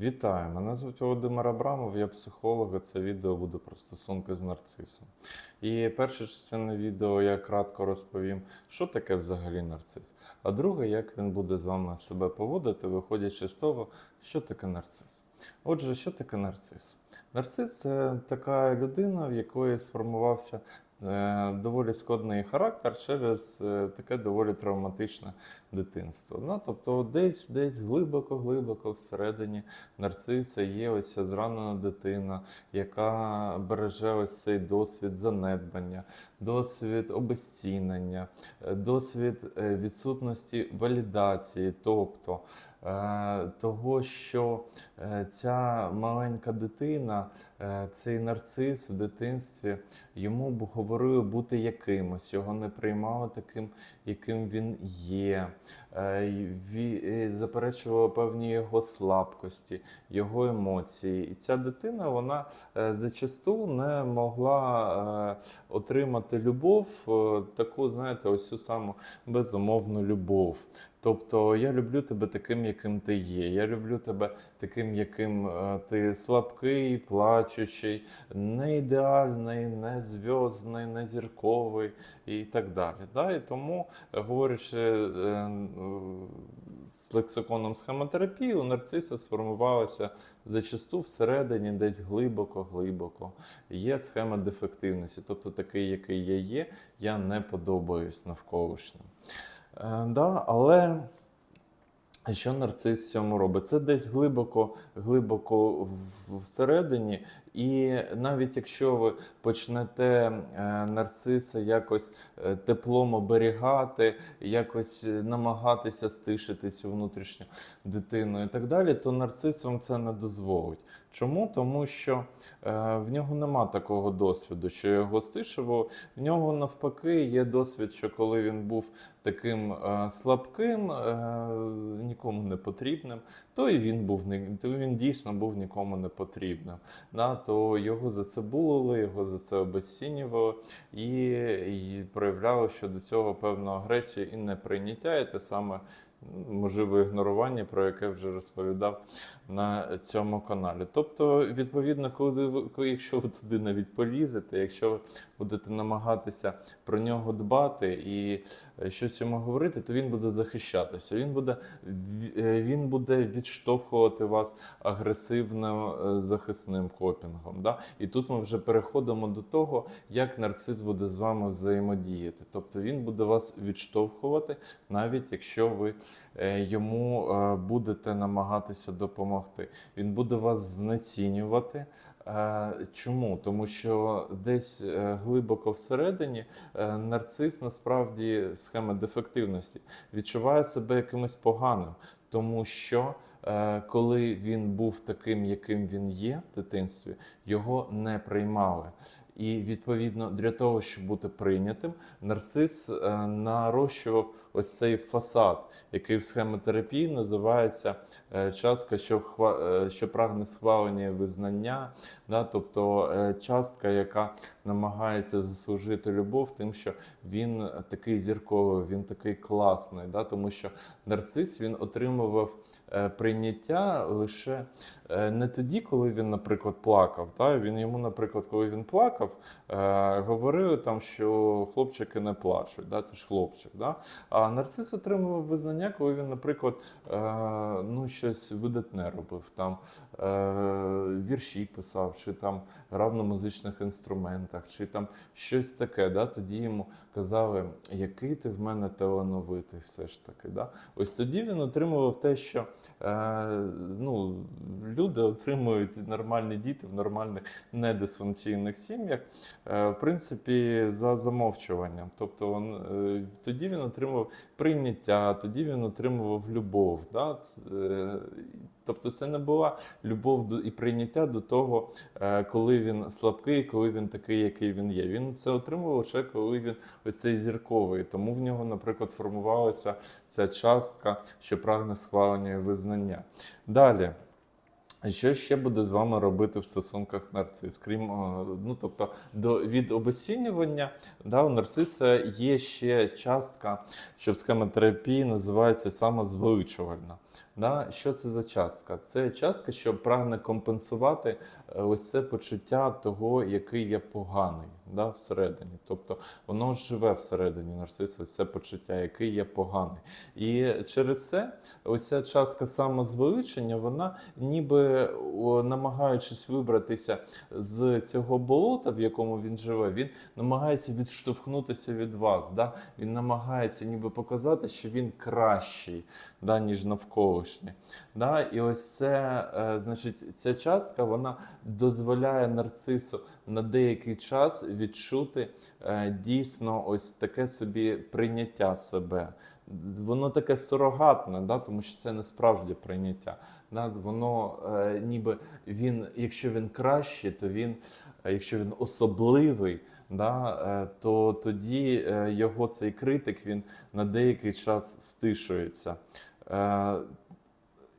Вітаю! Мене звуть Володимир Абрамов, я психолог, і це відео буде про стосунки з нарцисом. І перша частина відео я кратко розповім, що таке взагалі нарцис. А друге, як він буде з вами себе поводити, виходячи з того, що таке нарцис. Отже, що таке нарцис? Нарцис це така людина, в якої сформувався доволі складний характер через е, таке доволі травматичне дитинство. Ну, тобто десь десь глибоко-глибоко всередині нарциса є ось зранена дитина, яка береже ось цей досвід занедбання, досвід обезцінення, е, досвід е, відсутності валідації, тобто е, того, що е, ця маленька дитина, е, цей нарцис в дитинстві, йому б говорили бути якимось, його не приймали таким, яким він є. Е, е, Заперечували певні його слабкості, його емоції. І ця дитина вона е, зачасту не могла е, отримати любов, е, таку, знаєте, ось цю саму безумовну любов. Тобто я люблю тебе таким, яким ти є. Я люблю тебе таким, яким е, ти слабкий, плачучий, не ідеальний, не зв'язний, не зірковий і так далі. Да? І тому, е, говорячи е, з лексиконом схемотерапії, у нарциса сформувалася зачасту всередині, десь глибоко-глибоко. Є схема дефективності, тобто такий, який я є, я не подобаюсь навколишнім. Е, да, але що нарцис цьому робить? Це десь глибоко, глибоко всередині, і навіть якщо ви почнете е, нарциса якось е, теплом оберігати, якось е, намагатися стишити цю внутрішню дитину і так далі, то нарцис вам це не дозволить. Чому? Тому що в нього нема такого досвіду, що його стишував. В нього навпаки є досвід, що коли він був таким слабким, нікому не потрібним, то і він був він дійсно був нікому не потрібним. То його за його за це обесцінювали і, і проявляли щодо цього певну агресію і неприйняття, і те саме. Можливо, ігнорування, про яке вже розповідав на цьому каналі. Тобто, відповідно, коли ви, якщо ви туди навіть полізете, якщо ви будете намагатися про нього дбати і е, щось йому говорити, то він буде захищатися. Він буде, е, він буде відштовхувати вас агресивним е, захисним копінгом. Да? І тут ми вже переходимо до того, як нарцис буде з вами взаємодіяти. Тобто він буде вас відштовхувати, навіть якщо ви йому е, будете намагатися допомогти. Він буде вас знецінювати. Е, Чому? Тому що десь е, глибоко всередині е, нарцис насправді схема дефективності відчуває себе якимось поганим, тому що е, коли він був таким, яким він є в дитинстві, його не приймали. І відповідно для того, щоб бути прийнятим, нарцис е, нарощував ось цей фасад, який в схемотерапії називається е, частка, що, хва- е, що прагне схвалення і визнання, да, тобто е, частка, яка намагається заслужити любов, тим, що він такий зірковий, він такий класний, да, тому що нарцис він отримував прийняття лише не тоді, коли він, наприклад, плакав. Та? Він йому, наприклад, коли він плакав, говорили там, що хлопчики не плачуть, да? ти ж хлопчик. Да? А нарцис отримував визнання, коли він, наприклад, е, ну, щось видатне робив, там е, вірші писав, чи там грав на музичних інструментах, чи там щось таке. Да? Тоді йому казали, який ти в мене талановитий, все ж таки. Да? Ось тоді він отримував те, що е, ну, люди отримують нормальні діти в нормальних недисфункційних сім'ях, в принципі, за замовчуванням. Тобто е, тоді він отримував прийняття, тоді він отримував любов. Да? Е, Тобто це не була любов і прийняття до того, е, коли він слабкий, коли він такий, який він є. Він це отримував лише коли він ось цей зірковий. Тому в нього, наприклад, формувалася ця частка, що прагне схвалення і визнання. Далі. Що ще буде з вами робити в стосунках нарцис? Крім е, ну, тобто, до від обесцінювання, да, у нарциса є ще частка, що в схемотерапії називається самозвеличувальна. Да? Що це за частка? Це частка, що прагне компенсувати е, ось це почуття того, який я поганий да, всередині. Тобто воно живе всередині нарцису, ось це почуття, який я поганий. І через це ось ця частка самозвеличення, вона ніби намагаючись вибратися з цього болота, в якому він живе, він намагається відштовхнутися від вас. Да? Він намагається ніби показати, що він кращий, да, ніж навколишній. Да? І ось це, е, значить, ця частка вона дозволяє нарцису на деякий час відчути е, дійсно ось таке собі прийняття себе. Воно таке сурогатне, да? тому що це не справжнє прийняття. Да? Воно е, ніби він, якщо він кращий, то він, е, якщо він особливий. Да, е, то тоді е, його цей критик він на деякий час стишується.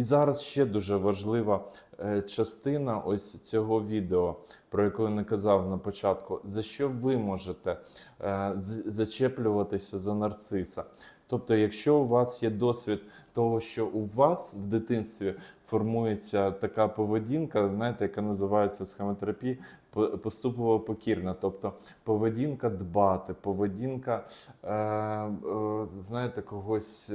І зараз ще дуже важлива е, частина ось цього відео, про яке я не казав на початку. За що ви можете е, зачеплюватися за нарциса? Тобто, якщо у вас є досвід того, що у вас в дитинстві формується така поведінка, знаєте, яка називається по- поступово покірна, тобто поведінка дбати, поведінка, е, знаєте, когось.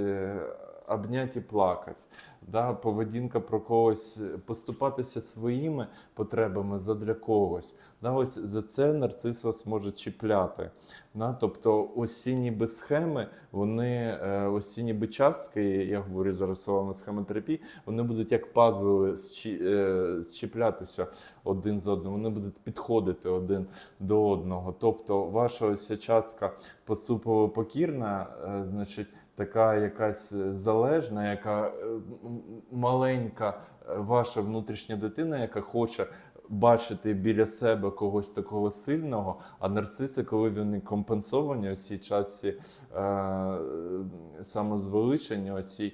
Обняти і плакати, да, поведінка про когось, е, поступатися своїми потребами задля когось. Да, ось за це нарцис вас може чіпляти. Да, тобто ось ці ніби схеми, вони е, ніби частки, я говорю зараз словами схемотерапії, вони будуть як пазли е, зчіплятися один з одним, вони будуть підходити один до одного. Тобто, ваша ось частка поступово покірна, значить, така якась залежна, яка е, маленька е, ваша внутрішня дитина, яка хоче. Бачити біля себе когось такого сильного, а нарциси, коли вони компенсовані, оці часі е, самозвеличення, оці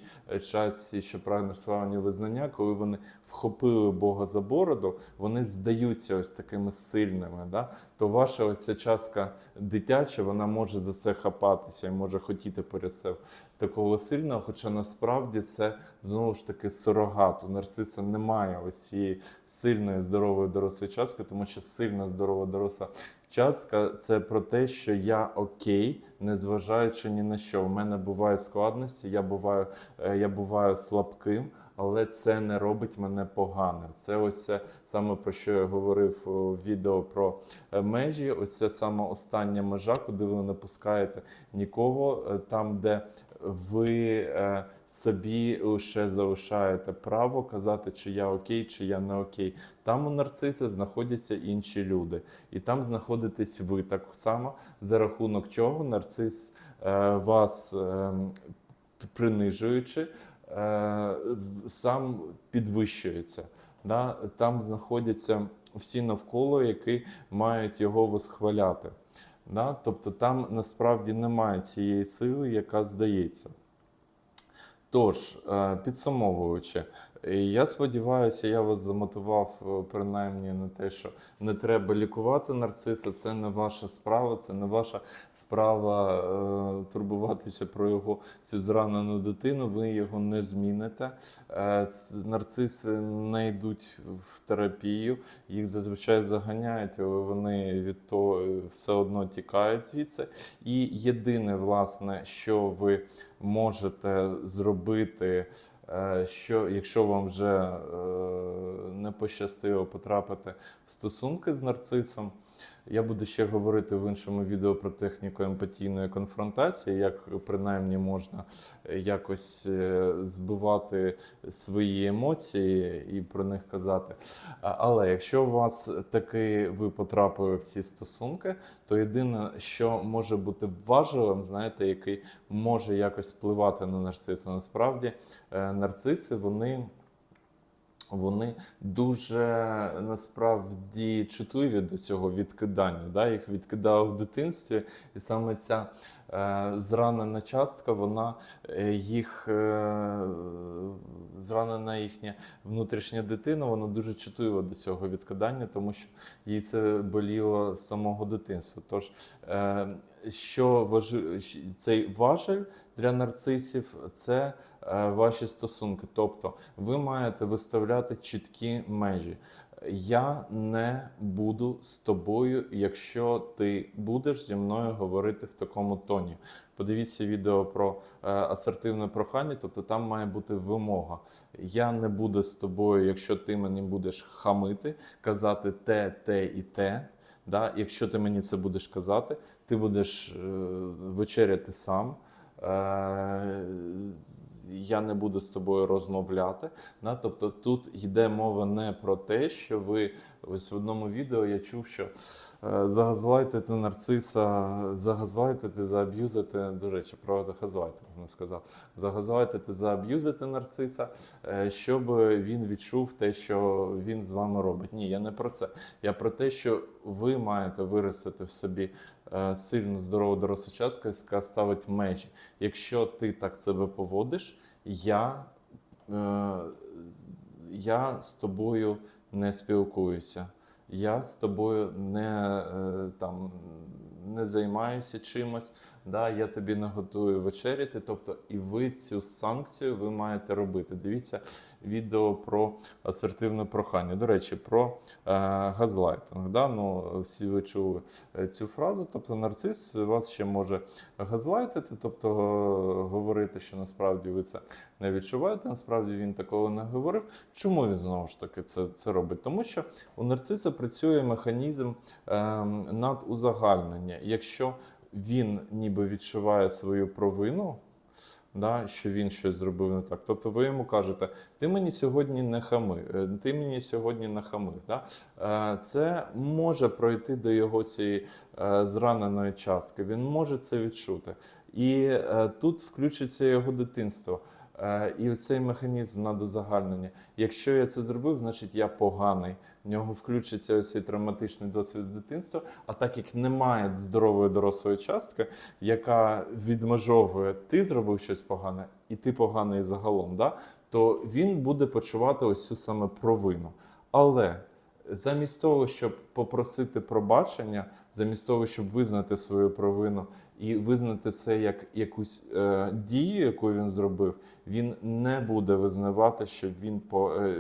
часі, що прагне славні визнання, коли вони вхопили Бога за бороду, вони здаються ось такими сильними. Да? То ваша ось ця частка дитяча, вона може за це хапатися і може хотіти перед себе такого сильного, хоча насправді це знову ж таки сурогат. У нарциса немає ось цієї сильної здорової дорослої частки, тому що сильна здорова доросла частка це про те, що я окей, незважаючи ні на що. У мене бувають складності, я буваю, е, я буваю слабким. Але це не робить мене поганим. Це ось це саме про що я говорив у відео про е, межі. Ось це саме остання межа, куди ви не пускаєте нікого е, там, де ви е, собі лише залишаєте право казати, чи я окей, чи я не окей. Там у нарциса знаходяться інші люди, і там знаходитесь ви так само, за рахунок чого нарцис вас е, принижуючи, в- сам підвищується. Да? Там знаходяться всі навколо, які мають його восхваляти. Да? Тобто там насправді немає цієї сили, яка здається. Тож, е, підсумовуючи, е, я сподіваюся, я вас замотивував е, принаймні на те, що не треба лікувати нарциса, це не ваша справа, це не ваша справа е, турбуватися про його цю зранену дитину. Ви його не зміните. Е, нарциси не йдуть в терапію, їх зазвичай заганяють, але вони від того е, все одно тікають звідси. І єдине, власне, що ви можете зробити, що якщо вам вже е, не пощастило потрапити в стосунки з нарцисом. Я буду ще говорити в іншому відео про техніку емпатійної конфронтації, як принаймні можна е, якось е, збивати свої емоції і про них казати. Але якщо у вас таки ви потрапили в ці стосунки, то єдине, що може бути важливим, знаєте, який може якось впливати на нарциса. Насправді е, нарциси вони. Вони дуже насправді чутливі до цього відкидання. Да? Їх відкидали в дитинстві, і саме ця е, зранена частка, вона е, їх е, зранена їхня внутрішня дитина, вона дуже чутлива до цього відкидання, тому що їй це боліло з самого дитинства. Тож, е, що важи... цей важель для нарцисів це е, ваші стосунки. Тобто ви маєте виставляти чіткі межі. Я не буду з тобою, якщо ти будеш зі мною говорити в такому тоні. Подивіться відео про е, асертивне прохання, тобто там має бути вимога. Я не буду з тобою, якщо ти мені будеш хамити, казати те, те і те. Да? Якщо ти мені це будеш казати, ти будеш е, вечеряти сам. Е, я не буду з тобою розмовляти. Да? Тобто тут йде мова не про те, що ви ось в одному відео я чув, що е, загазлайтити нарциса, загазлайтити, зааб'юзити. До речі, про газлайтер не сказав. Загазлайтити, зааб'юзити нарциса, щоб він відчув те, що він з вами робить. Ні, я не про це. Я про те, що ви маєте виростити в собі е, здорова здорову яка ставить межі. Якщо ти так себе поводиш, я, е, я з тобою не спілкуюся. Я з тобою не, е, там, не займаюся чимось, да, я тобі не готую вечеряти. Тобто, і ви цю санкцію ви маєте робити. Дивіться відео про асертивне прохання. До речі, про е, газлайтинг. Да? Ну, всі ви чули е, цю фразу. Тобто, нарцис вас ще може газлайтити, тобто е, говорити, що насправді ви це не відчуваєте. Насправді він такого не говорив. Чому він знову ж таки це, це робить? Тому що у нарциса працює механізм е, надузагальнення. Якщо він ніби відчуває свою провину, да, що він щось зробив не так. Тобто ви йому кажете, ти мені сьогодні не хами, е, ти мені сьогодні не хамив. Да? Е, Це може пройти до його цієї е, зраненої частки. Він може це відчути. І тут включиться його дитинство. І цей механізм надозагальнення. Якщо я це зробив, значить я поганий. В нього включиться ось цей травматичний досвід з дитинства. А так як немає здорової дорослої частки, яка відмежовує, ти зробив щось погане, і ти поганий загалом, да? то він буде почувати ось цю саме провину. Але замість того, щоб попросити пробачення, замість того, щоб визнати свою провину і визнати це як якусь е, дію, яку він зробив, він не буде визнавати, що він по е,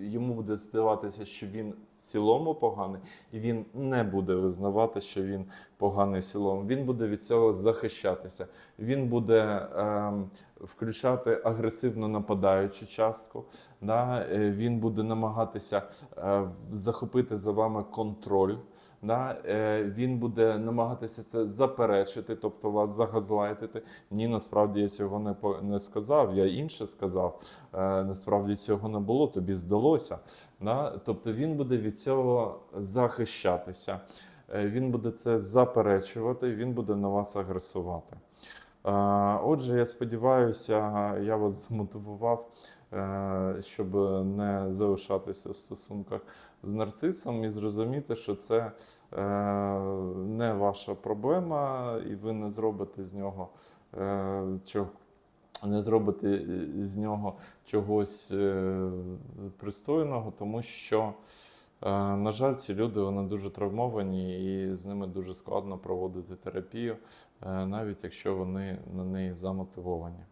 йому буде здаватися, що він в цілому поганий, і він не буде визнавати, що він поганий в цілому. Він буде від цього захищатися. Він буде е, включати агресивно нападаючу частку. Да? Е, Він буде намагатися е, захопити за вами контроль. Да? Е, Він буде намагатися це заперечити, тобто вас загазлайтити. Ні, насправді я цього не, не сказав, я інше сказав. Е, Насправді цього не було, тобі здалося. Да? Тобто він буде від цього захищатися. Е, Він буде це заперечувати, він буде на вас агресувати. Отже, я сподіваюся, я вас змотивував, щоб не залишатися в стосунках з нарцисом і зрозуміти, що це е, не ваша проблема, і ви не зробите з нього е, чого. Не зробите з нього чогось е, пристойного, тому що, е, на жаль, ці люди вони дуже травмовані і з ними дуже складно проводити терапію, е, навіть якщо вони на неї замотивовані.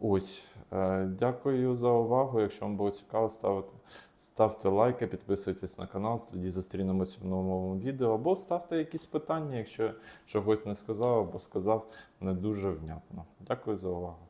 Ось, е, дякую за увагу. Якщо вам було цікаво, ставте, ставте лайки, підписуйтесь на канал, тоді зустрінемося в новому відео. Або ставте якісь питання, якщо чогось не сказав або сказав не дуже внятно. Дякую за увагу.